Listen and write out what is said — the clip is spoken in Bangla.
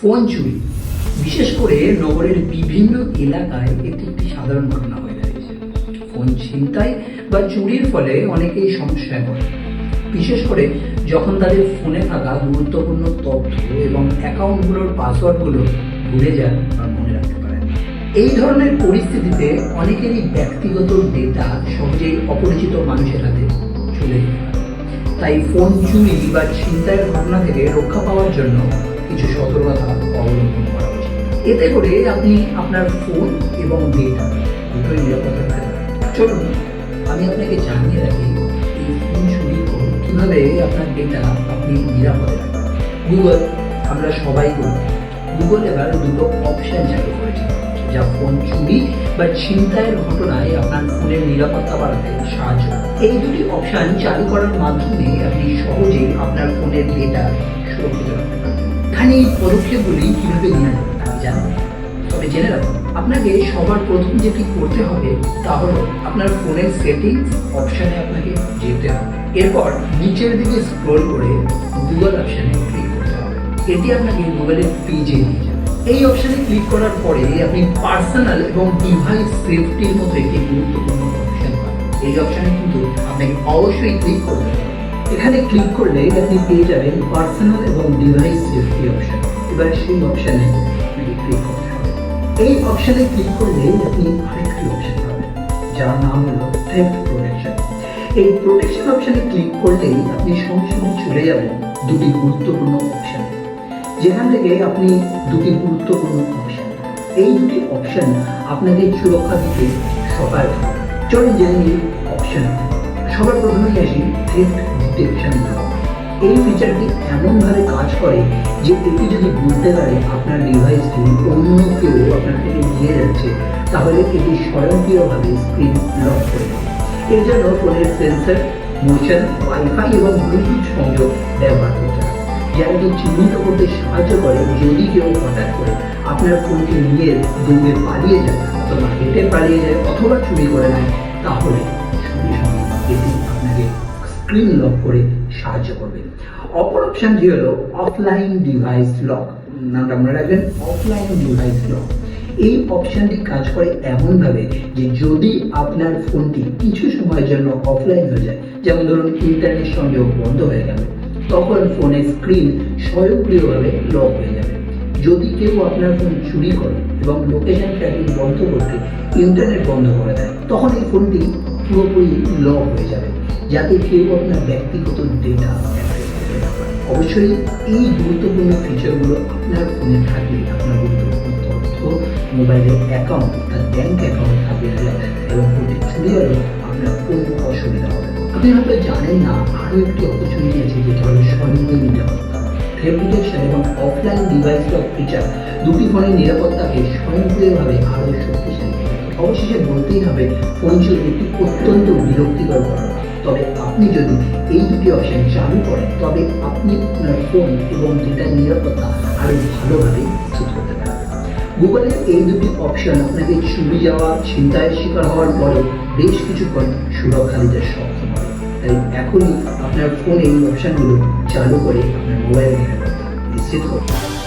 ফোন চুরি বিশেষ করে নগরের বিভিন্ন এলাকায় এটি একটি সাধারণ ঘটনা হয়ে দাঁড়িয়েছে। ফোন ছিনতাই বা চুরির ফলে অনেকেই সমস্যায় পড়ে। বিশেষ করে যখন তাদের ফোনে থাকা গুরুত্বপূর্ণ তথ্য এবং অ্যাকাউন্টগুলোর পাসওয়ার্ডগুলো ভুলে যান বা মনে রাখতে পারেন এই ধরনের পরিস্থিতিতে অনেকেরই ব্যক্তিগত ডেটা সহজেই অপরিচিত মানুষের হাতে চলে যেতে তাই ফোন চুরি বা ছিনতাইয়ের ঘটনা থেকে রক্ষা পাওয়ার জন্য কিছু সতর্কতা অবলম্বন করা উচিত। এতে করে আপনি আপনার ফোন এবং ডেটা দুটোই নিরাপদ রাখতে পারেন চলুন আমি আপনাকে জানিয়ে রাখি, এই ফোন চুরি কীভাবে আপনার ডেটা আপনি নিরাপদে রাখবেন? গুগল আমরা সবাই করি। গুগল এবার দুটো অপশন চালু করেছে, যা ফোন চুরি বা ছিনতাইয়ের ঘটনায় আপনার ফোনের নিরাপত্তা বাড়াতে সাহায্য এই দুটি অপশন চালু করার মাধ্যমে আপনি সহজেই আপনার ফোনের ডেটা সুরক্ষিত রাখতে পারবেন। এখানে এই পদক্ষেপগুলি কীভাবে নেওয়া যাবে তা জানেন তবে জেনে রাখুন, আপনাকে সবার প্রথম যেটি করতে হবে তা হলো আপনার ফোনের সেটিংস অপশনে আপনাকে যেতে হবে। এরপর নিচের দিকে স্ক্রল করে গুগল অপশানে ক্লিক করতে হবে। এটি আপনাকে গুগলের পেজে নিয়ে যাবে। এই অপশানে ক্লিক করার পরে আপনি পার্সোনাল এবং ডিভাইস সেফটির মতো একটি গুরুত্বপূর্ণ অপশন পাবেন। এই অপশানে কিন্তু আপনাকে অবশ্যই ক্লিক করতে হবে। এখানে ক্লিক করলে আপনি পেয়ে যাবেন পার্সোনাল এবং ডিভাইস সেফটি অপশন এবার সেই অপশনে ক্লিক করতে হবে এই অপশনে ক্লিক করলে আপনি আরেকটি অপশন পাবেন, যার নাম হলো থেফট প্রোটেকশন এই প্রোটেকশন অপশনে ক্লিক করলেই আপনি সঙ্গে সঙ্গে চলে যাবেন দুটি গুরুত্বপূর্ণ অপশনে যেখান থেকে আপনি দুটি গুরুত্বপূর্ণ অপশন এই দুটি অপশন আপনাকে সুরক্ষা দিতে সহায়ক। চলুন জেনে নিই অপশন সবার প্রথমে আসি থ্রেট ডিটেকশন এই ফিচারটি এমনভাবে কাজ করে যে এটি যদি বুঝতে পারে আপনার ডিভাইসটি অন্য কেউ আপনার থেকে নিয়ে যাচ্ছে, তাহলে এটি স্বয়ংক্রিয়ভাবে স্ক্রিন লক করে এর জন্য ফোনের সেন্সর মোশন ওয়াইফাই এবং ব্লুটুথ সংযোগ ব্যবহার করতে হবে যা এটি চিহ্নিত করতে সাহায্য করে যদি কেউ হঠাৎ করে আপনার ফোনটি নিয়ে দৌড়ে পালিয়ে যায় অথবা হেঁটে পালিয়ে যায় অথবা চুরি করে নেয়, তাহলে স্ক্রিন লক করে সাহায্য করবে। অপর অপশনটি হলো অফলাইন ডিভাইস লক নামটা মনে রাখবেন অফলাইন ডিভাইস লক এই অপশনটি কাজ করে এমনভাবে যে যদি আপনার ফোনটি কিছু সময়ের জন্য অফলাইন হয়ে যায়, যেমন ধরুন ইন্টারনেট সংযোগ বন্ধ হয়ে গেল, তখন ফোনের স্ক্রিন স্বয়ংক্রিয়ভাবে লক হয়ে যাবে। যদি কেউ আপনার ফোন চুরি করে এবং লোকেশন ট্র্যাকিং বন্ধ করতে ইন্টারনেট বন্ধ করে দেয়, তখন এই ফোনটি পুরোপুরি লক হয়ে যাবে, যাতে কেউ আপনার ব্যক্তিগত ডেটা অবশ্যই এই গুরুত্বপূর্ণ ফিচারগুলো আপনার ফোনে থাকলে আপনার গুরুত্বপূর্ণ তথ্য মোবাইলের অ্যাকাউন্ট অর্থাৎ ব্যাংক অ্যাকাউন্ট থাকবে এবং ফোনটি চুরি হলে আপনার কোনো অসুবিধা হবে আপনি হয়তো জানেন না আরও একটি অপরচুনিটি আছে যেটা হলো স্বয়ংক্রিয় নিরাপত্তা রেপুটেশন এবং অফলাইন ডিভাইস লক ফিচার দুটি ফোনের নিরাপত্তাকে স্বয়ংক্রিয়ভাবে আরও শক্তিশালী। অবশেষে বলতেই হবে চুরি একটি অত্যন্ত বিরক্তিকর ঘটনা। তবে আপনি যদি এই দুটি অপশন চালু করেন, তবে আপনি আপনার ফোন এবং ডেটার নিরাপত্তা আরও ভালোভাবে নিশ্চিত করতে পারবেন। গুগলের এই দুটি অপশন আপনাকে চুরি যাওয়া, ছিনতাইয়ের শিকার হওয়ার পরেও বেশ কিছুক্ষণ সুরক্ষা দিতে সক্ষম হবে। তাই এখনই আপনার ফোনে এই অপশনগুলো চালু করে আপনার মোবাইল নিরাপত্তা নিশ্চিত করুন।